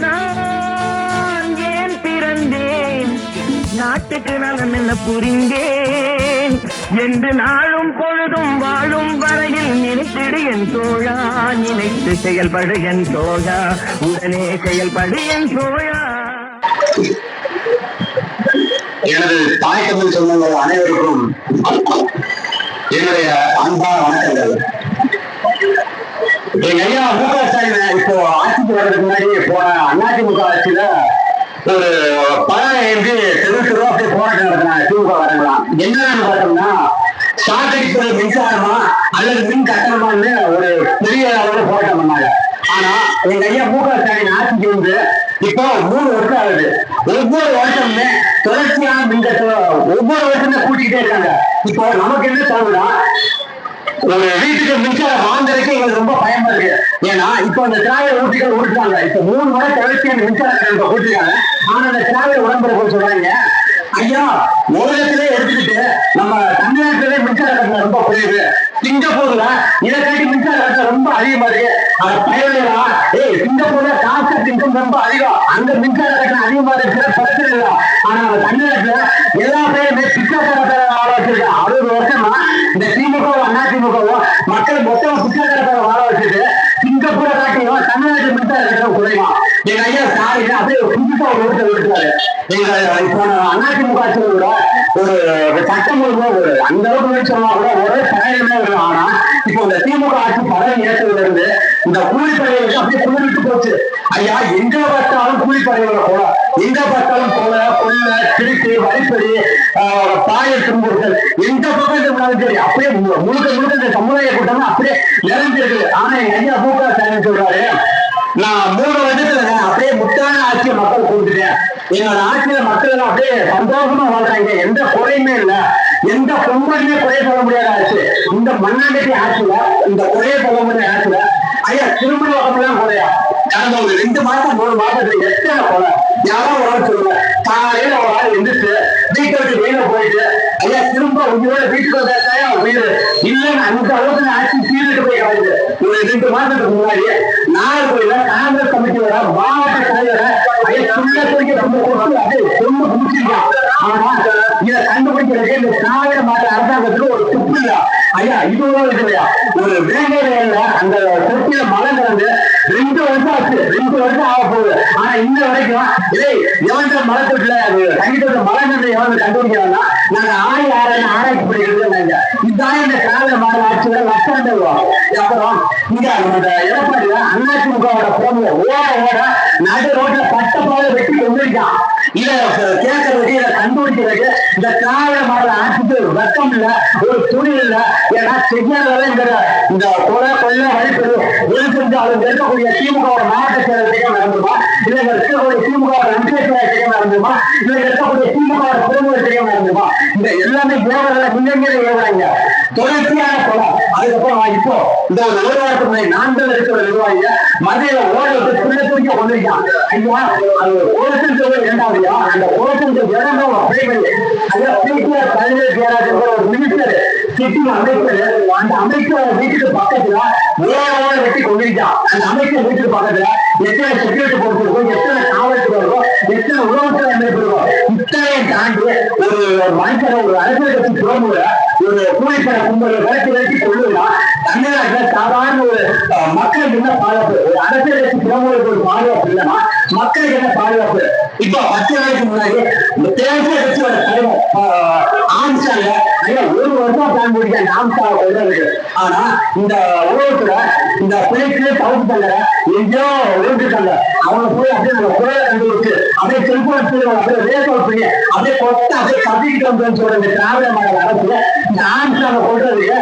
நான் ஏன் பிறந்தேன்? நாட்டுக்கு நலம் என்ன புரிந்தேன்? என்று நாளும் பொழுதும் வாழும் வரையில் நினைத்திடு என் தோழா நினைத்து செயல்படு என் தோழா உடனே செயல்படு என் தோழா. எனது தாய் தமிழ் சொந்தங்கள் அனைவருக்கும் என்னுடைய அன்பான வணக்கங்கள். எங்க ஐயா மு க ஸ்டாலின் இப்போ ஆட்சிக்கு வர்றதுக்கு முன்னாடி போன அதிமுக ஆட்சியில ஒரு பணம் எழுதி தெரு தெருவா போய் போராட்டம் நடத்தினாங்க. திமுக வரங்களாம் என்னன்னு பார்த்தோம்னா ஷார்ட் அடிப்பது மின்சாரமா அல்லது மின் கட்டணமான்னு ஒரு பெரிய அளவுல போராட்டம் பண்ணாங்க. ஆனா எங்க ஐயா மு க ஸ்டாலின் ஆட்சிக்கு வந்து இப்போ மூணு வருஷம் ஆகுது. ஒவ்வொரு வருஷமுமே தொடர்ச்சியான மின்கட்டணம் ஒவ்வொரு வருஷமே கூட்டிக்கிட்டே இருக்காங்க. இப்போ நமக்கு என்ன தோணுனா ஒரு வீட்டுக்கு மின்சாரம் வாங்குறதுக்கு எங்களுக்கு ரொம்ப பயமா இருக்கு. ஏன்னா இப்ப அந்த திராவிட ஊட்டிகள் ஊட்டுறாங்க. இப்ப மூணு மணி தொடர்ச்சியான அந்த கட்டணத்தை கூட்டிருக்காங்க ஆனா அந்த திராவிட உடம்புறவு சொல்றாங்க ஐயா உலகத்திலே எடுத்துக்கிட்டு நம்ம தமிழ்நாட்டிலே மின்சார ரொம்ப குறையுது சிங்கப்பூர்ல இதற்காட்டி மின்சார கட்டணம் ரொம்ப அதிகமா இருக்கு. அதை ஏய் சிங்கப்பூர்ல காசு இன்கம் ரொம்ப அதிகம். அந்த மின்சார கட்டணம் அதிகமா இருக்கிற பிரச்சனை இல்லை. ஆனா நம்ம தமிழ்நாட்டுல எல்லா பேருமே பிச்சைக்கார வாழ வச்சிருக்காங்க அறுபது வருஷமா இந்த திமுக அண்ணா திமுகவோ மக்கள் மொத்தம் பிச்சைக்கார வாழ வச்சுட்டு சிங்கப்பூரை காட்டியும் தமிழ்நாட்டு மின்சார கட்டணம் குறையும் எங்க ஐயா ஸ்டாலின் அப்படியே ஒரு புதுசா ஒரு ஓட்டு விட்டுறாரு எங்க இப்போ அதிமுக ஆட்சியில் கூட ஒரு சட்டம் ஒரு அந்த அளவுக்கு சொன்னா கூட ஒரே பயணமே வரும் ஆனா இப்போ இந்த திமுக ஆட்சி பதவி ஏற்றதுல இருந்து இந்த கூலிப்படைகளுக்கு அப்படியே குளிர்விட்டு போச்சு. ஐயா எங்க பார்த்தாலும் கூலிப்படைகளை போல எங்க பார்த்தாலும் போல கொள்ளை திருட்டு வழிப்பறி பாயல் துன்புறுத்தல். எந்த பக்கம் இருந்தாலும் சரி அப்படியே முழுக்க முழுக்க இந்த சமுதாய கூட்டம் அப்படியே நிறைஞ்சிருக்கு ஆனா எங்க ஐயா பூக்கா க ஸ்டாலின் சொல்றாரு நான் மூணு வருஷத்துல அப்படியே முத்தான ஆட்சியை மக்கள் கொடுத்துட்டேன் என்னோட ஆட்சியில மக்கள் அப்படியே சந்தோஷமா வாழ்றாங்க. எந்த குறையுமே இல்ல. எந்த பொங்கலுமே குறை சொல்ல முடியாத ஆட்சி. இந்த மண்ணாண்டி ஆட்சியில இந்த குறைய சொல்ல முடியாத ஆட்சியில ஐயா திருமண வகமெல்லாம் குறையா? கடந்த ஒரு ரெண்டு மாசம் மூணு மாசத்துல எத்தனை கொலை? யாரோ ஒரு சொல்லுங்க காலையில ஒரு ஆள் எந்திரிச்சு வீட்டை விட்டு வெளியில போயிட்டு ஐயா திரும்ப உங்களோட வீட்டுக்கு வந்தாயா உயிர். இல்லைன்னு அந்த அளவுக்கு ஆட்சி சீர்திட்டு போய் கிடக்குது ஒரு ரெண்டு மாசத்துக்கு முன்னாடி நாகர்கோயில காங்கிரஸ் கமிட்டியோட மாவட்ட தலைவரை ஐயா துள்ள ரொம்ப கொடுத்து அப்படியே ரொம்ப முடிச்சிருக்கான். ஆனா இதை கண்டுபிடிக்கிறதுக்கு இந்த திராவிட மாற்ற அரசாங்கத்துக்கு ஒரு துப்பு ஐயா இது ஒரு இது இல்லையா ஒரு வேங்கையில அந்த தொட்டியில மழை கிடந்து ரெண்டு வருஷம் ஆச்சு. ரெண்டு வருஷம் ஆக போகுது. ஆனா இன்ன வரைக்கும் ஏய் எவன்கிட்ட மழை தொட்டில தங்கிட்ட மழை கிடந்து எவன் கண்டுபிடிக்கிறான்னா நாங்க ஆய் ஆராய்ச்சி ஆராய்ச்சி நாங்க இதுதான் இந்த திராவிட மாநில லட்சம் தருவோம் அப்புறம் இங்க நம்ம எடப்பாடியில அதிமுகவோட போன ஓட ஓட நடு ரோட்ல பட்ட போல வெட்டி கொண்டிருக்கான் இத கேட்கறதுக்கு இதை இந்த திராவிட மாடல் ஆட்சிக்கு ஒரு வெக்கம் இல்ல ஒரு துணி இல்ல ஏன்னா செய்யாத இந்த இந்த கொலை கொள்ள வழிபெரு வெளிச்செஞ்சு அவங்க இருக்கக்கூடிய திமுக மாவட்ட செயலர் நடந்துமா? இல்லை இருக்கக்கூடிய திமுக ஒன்றிய செயலர் நடந்துமா? இல்லை இருக்கக்கூடிய திமுக பிரமுக நடந்துமா? இந்த எல்லாமே ஏவர்களை முன்னேறிய ஏவுறாங்க தொடர்ச்சியான கொலை அதுக்கப்புறம் இப்போ இந்த ஒரு நிர்வாகத்துக்கு முன்னாடி நான்கு இருக்கிற நிர்வாகிய மதுரையில ஓடுறது புள்ள தூக்கி கொண்டிருக்கான் ஐயா அது ஓரத்தில் சொல்ல இரண்டாவதுயா அந்த ஓரத்தில் இரண்டாவது அப்படியே ஐயா பிடிஆர் பதினேழு பேராஜர் ஒரு மினிஸ்டர் சிட்டிங் அமைச்சர் அந்த அமைச்சர் வீட்டுக்கு பக்கத்துல ஓரமாக வெட்டி கொண்டிருக்கான் அந்த அமைச்சர் வீட்டுக்கு பக்கத்துல எத்தனை செக்யூரிட்டி போர்ஸ் இருக்கும் எத்தனை காவல்துறை இருக்கும் எத்தனை உளவுத்துறை அமைப்பு இருக்கும் இத்தனையும் தாண்டி ஒரு மனுஷன் ஒரு அரசியல் கட்சி புறமுறை ஒரு கூலிப்பட கும்பல் விரட்டி விரட்டி கொள்ளு மக்களுக்கு என்ன பாதுகாப்பு? ஒரு அரசியலுக்கு கட்சி ஒரு பாதுகாப்பு இல்லைன்னா மக்களுக்கு என்ன பாதுகாப்பு? இப்போ பத்து நாளைக்கு முன்னாடி தேசிய கட்சியோட தலைவர் அஹ், ஆம்சாங்க ஐயா ஒரு வருஷம் பிளான் முடிக்க ஆம்சா கொள்றதுக்கு ஆனா இந்த உலகத்துல இந்த பிள்ளைகளே தவிர்த்து தந்த எங்கேயோ விழுந்துட்டாங்க அவங்க போய் அப்படியே நம்ம குரலை கண்டுபிடிச்சு அப்படியே செல்போன் அப்படியே ரேசோல் பண்ணி அப்படியே கொத்த அப்படியே கத்திக்கிட்டு வந்தோம்னு சொல்ற இந்த திராவிட மாடல் அரசு இந்த ஆம்சாவை கொள்றதுக்கு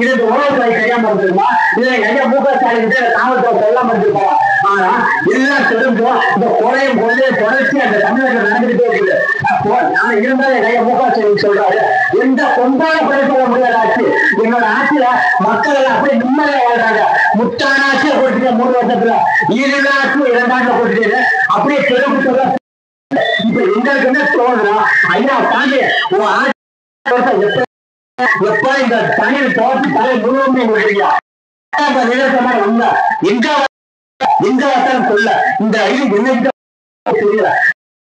இது இந்த உணவுத்துறை கையாம இருந்திருமா இதை ஐயா மு க ஸ்டாலின் காவல்துறை சொல்லாம இருந்திருப்பாங்க ஆனா எல்லாம் தெரிஞ்சும் இந்த கொலையும் கொள்ளையும் தொடர்ச்சி அந்த தமிழகத்தில் நடந்துகிட்டே இருக்குது. அப்போ நான் இருந்தாலும் என் ஐயா மு க ஸ்டாலின் சொல்றாரு எந்த கொண்டாட குறை முடியாத ஆட்சி என்னோட ஆட்சியில மக்கள் எல்லாம் அப்படியே நிம்மதியா வாழ்றாங்க. முத்தான ஆட்சியை கொடுத்துட்டு மூணு வருஷத்துல. ஈரோடு ஆட்சி இரண்டாண்டு கொடுத்துட்டு அப்படியே தெருவு சொல்ல இப்ப எங்களுக்கு என்ன தோணுதுன்னா ஐயா தாண்டி உன் ஆட்சி வருஷம் எப்ப இந்த தண்ணீர் தோற்று தலை முழுவதும் எங்களுக்கு நிதர்சனமா வந்தா எங்க எங்க வார்த்தை சொல்ல. இந்த இது என்ன தெரியல.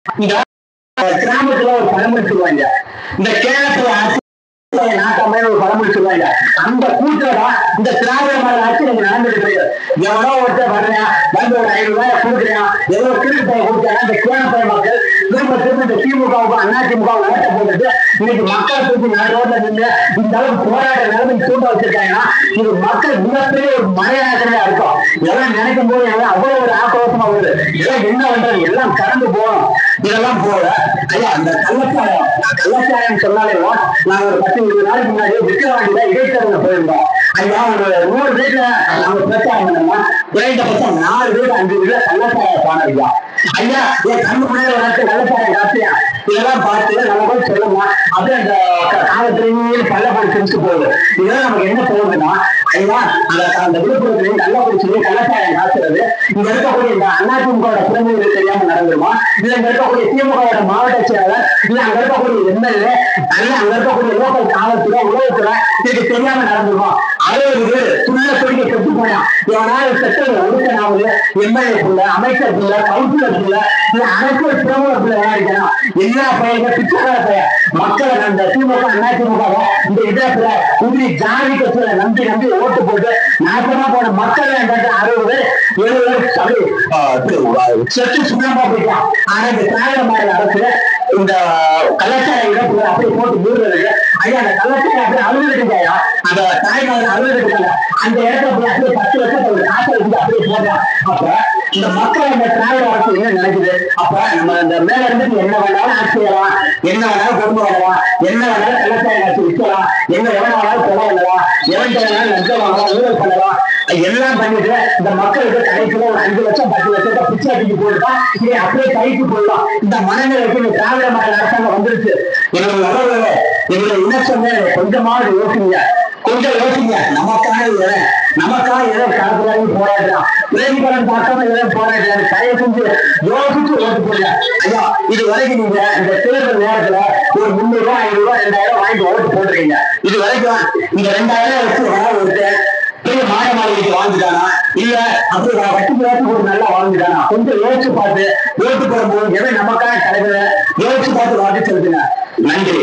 இந்த கிராமத்துல ஒரு பழமொழி சொல்லுவாங்க இந்த கேரளத்துல ஆட்சி அந்த கூட்டுல இந்த திராவிட ஆட்சி நீங்க நடந்துட்டு இருக்கு. எவனோ ஒருத்தர் வர்றேன் வந்து ஒரு ஐநூறு ரூபாய் கொடுக்குறேன் எவ்வளவு திருப்பி பையன் கொடுத்தாங்க இந்த கேரள மக்கள் திரும்ப திரும்ப இந்த திமுகவுக்கும் அதிமுக ஓட்ட போட்டுட்டு இன்னைக்கு மக்கள் திருப்பி நாலு ரோட்ல நின்று இந்த அளவுக்கு போராட்ட நிலைமை தூண்ட வச்சிருக்காங்கன்னா இது மக்கள் மிகப்பெரிய ஒரு மழையாக்கிறதா இருக்கும் எல்லாம் நினைக்கும் போது எல்லாம் அவ்வளவு ஒரு ஆக்ரோஷமா வருது. இதெல்லாம் என்ன பண்றது? எல்லாம் கடந்து போகணும். இதெல்லாம் போல ஐயா அந்த கள்ளச்சாயம் விவசாயம் சொன்னாலே நாங்க ஒரு பத்து இருபது நாளைக்கு முன்னாடி விக்கிரவாண்டியில இடைத்தரங்க போயிருந்தோம். ஐயா ஒரு நூறு வீட்டுல நாங்க பிரச்சாரம் பண்ணோம்னா குறைந்தபட்சம் நாலு வீடு அஞ்சு வீட்டுல கள்ளச்சாயம் காணலையா ஐயா. என் கண்ணு முன்னாடி வளர்த்து கள்ளச்சாயம் காத்தியா இதெல்லாம் பார்த்து நம்ம போய் சொல்லுவோம் அது அந்த காலத்திலேயே கள்ளப்பாடு தெரிஞ்சு போகுது. இதெல்லாம் நமக்கு என்ன போகுதுன்னா ஐயா அந்த அந்த விழுப்புரத்துல கள்ளப்படி சொல்லி கள்ளச்சாயம் காத்துறது இங்க இருக்கக்கூடிய இந்த அதிமுக பிரதிநிதி தெரியாம நடந்துருமா? இல்ல இங்க இருக்கக்கூடிய திமுக மாவட்ட செயலாளர் இல்ல அங்க இருக்கக்கூடிய எம்எல்ஏ அல்ல அங்க இருக்கக்கூடிய லோக்கல் காவல்துறை உளவுத்துறை இதுக்கு தெரியாம நடந்துருமா? அறுபது பேர் துள்ள செத்து போயான் இவனால செத்தது ஒடுக்கனாவது எம்எல்ஏ பிள்ளை அமைச்சர் பிள்ளை கவுன்சிலர் பிள்ளை அரசியல் பிரமுக பிள்ளை எல்லா பையங்க பிச்சைக்கார பையன். மக்களை அந்த திமுக அதிமுக இந்த இடத்துல உதிரி ஜாதி கட்சியில நம்பி நம்பி ஓட்டு போட்டு நாசமா போன மக்கள் அறுபது எழுபது பேர் சுண்ணாம்பா போயிட்டான். ஆனா இந்த திராவிட மாடல் அரசு இந்த கலாச்சார இழப்புகளை அப்படியே போட்டு மூடுறதுக்கு ஐயா அந்த கள்ளத்தை அப்படியே அழுதுட்டு அந்த தாய்மார்கள் அழுதுட்டு அந்த இடத்துல போய் அப்படியே பத்து வருஷத்தோட காசை வச்சு அப்படியே போடுறான் அப்ப இந்த மக்கள் அந்த திராவிட அரசு என்ன நினைக்குது? அப்ப நம்ம அந்த மேல இருந்து என்ன வேணாலும் ஆட்சி செய்யலாம். என்ன வேணாலும் கொண்டு வரலாம் என்ன வேணாலும் கலாச்சார ஆட்சி விற்கலாம். என்ன எவன வேணாலும் கொலை பண்ணலாம். எவன் வேணாலும் லஞ்சம் வாங்கலாம் ஊழல் பண்ணலாம். எல்லாம் பண்ணிட்டு இந்த மக்களுக்கு கடைசியில ஒரு அஞ்சு லட்சம் பத்து லட்சத்தை பிச்சை அடிக்க போட்டுட்டா இதை அப்படியே கைக்கு போடலாம். இந்த மனநிலைக்கு இந்த திராவிட மக்கள் அரசாங்கம் வந்துருச்சு. எங்களுக்கு நல்ல எங்களை என்ன சொன்ன கொஞ்சமாவது யோசிங்க. கொஞ்சம் யோசிங்க. நமக்காக எதை நமக்காக எதை காலத்துல போராடுறான். பிரதிபலன் பார்க்காம எதை போராடுறாரு தயவு செஞ்சு யோசிச்சு ஓட்டு போடுங்க ஐயா இது வரைக்கும் நீங்க இந்த தேர்தல் நேரத்துல ஒரு முந்நூறு ரூபாய் ஐநூறு ரூபாய் ரெண்டாயிரம் வாங்கிட்டு ஓட்டு போட்டுருக்கீங்க. இது வரைக்கும் இந்த ரெண்டாயிரம் வச்சு வர ஒருத்தர் பெரிய மாய மாளிகைக்கு வாழ்ந்துட்டானா? இல்ல அப்படி வட்டி பேசி ஒரு நல்லா வாழ்ந்துட்டானா? கொஞ்சம் யோசிச்சு பார்த்து ஓட்டு போடும்போது எதை நமக்கான தலைவரை யோசிச்சு பார்த்து வாட்டி செலுத்துங்க நன்றி.